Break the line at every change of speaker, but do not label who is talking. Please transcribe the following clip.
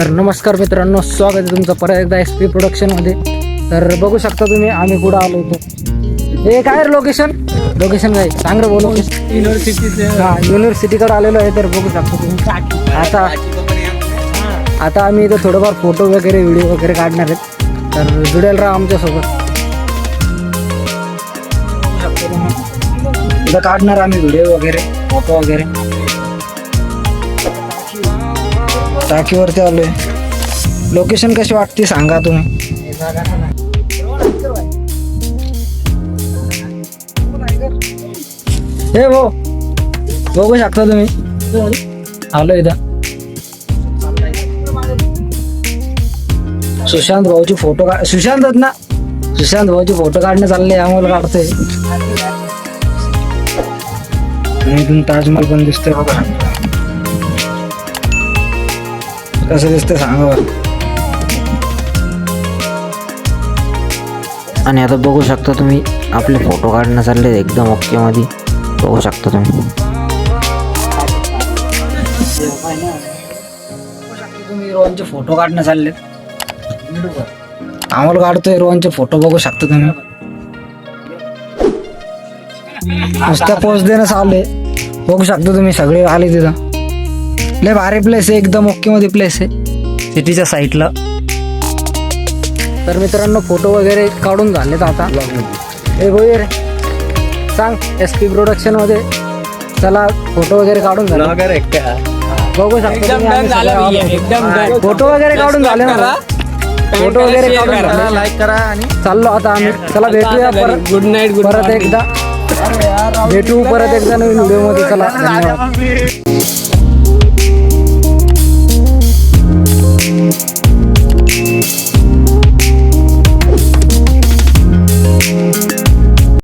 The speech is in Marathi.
तर नमस्कार मित्रांनो स्वागत आहे तुमचं परत एकदा एस पी प्रोडक्शनमध्ये तर बघू शकता तुम्ही आम्ही कुठं आलो होतो हे काय लोकेशन लोकेशन काय? सांग रे बोलो.
युनिव्हर्सिटी
हा युनिव्हर्सिटीकडे आलेलो आहे तर बघू शकता तुम्ही. आता आता आम्ही इथं थोडंफार फोटो वगैरे व्हिडिओ वगैरे काढणार आहेत. तर जुडेल राहा आमच्यासोबत. इथं काढणार आम्ही व्हिडिओ वगैरे फोटो वगैरे. टाकीवरती आलोय. लोकेशन कशी वाटते सांगा तुम्ही. हे भाऊ बघू शकता तुम्ही. आलो इथं. सुशांत भाऊची फोटो का सुशांतच ना? सुशांत भाऊची फोटो काढणं चालले आम्हाला काढतोय. इथून ताजमहल पण दिसतोय बघा. कसं दिसतंय सांगा.
आणि आता बघू शकता तुम्ही आपले फोटो काढणं चालले एकदम ओके मध्ये. बघू शकता तुम्ही.
तुम्ही रोहनचे फोटो काढणं चालले आम्हाला काढतोय रोहनचे फोटो बघू शकता तुम्ही. नुसत्या पोच देणं चालले बघू शकता तुम्ही सगळे आले तिथं. लय भारी प्लेस आहे एकदम ओके मध्ये प्लेस आहे. सिटीच्या साईडला तर मित्रांनो फोटो वगैरे काढून झालेत आता. हे बोय रे. सांग एस पी प्रोडक्शनमध्ये. चला फोटो वगैरे काढून झाले. बघू शकता. फोटो वगैरे काढून झाले ना फोटो वगैरे काढून
लाईक करा आणि
चाललो आता आम्ही. चला भेटूया परत.
गुड नाईट गुड
परत एकदा. भेटू परत एकदा नवीन व्हिडिओमध्ये. चला धन्यवाद.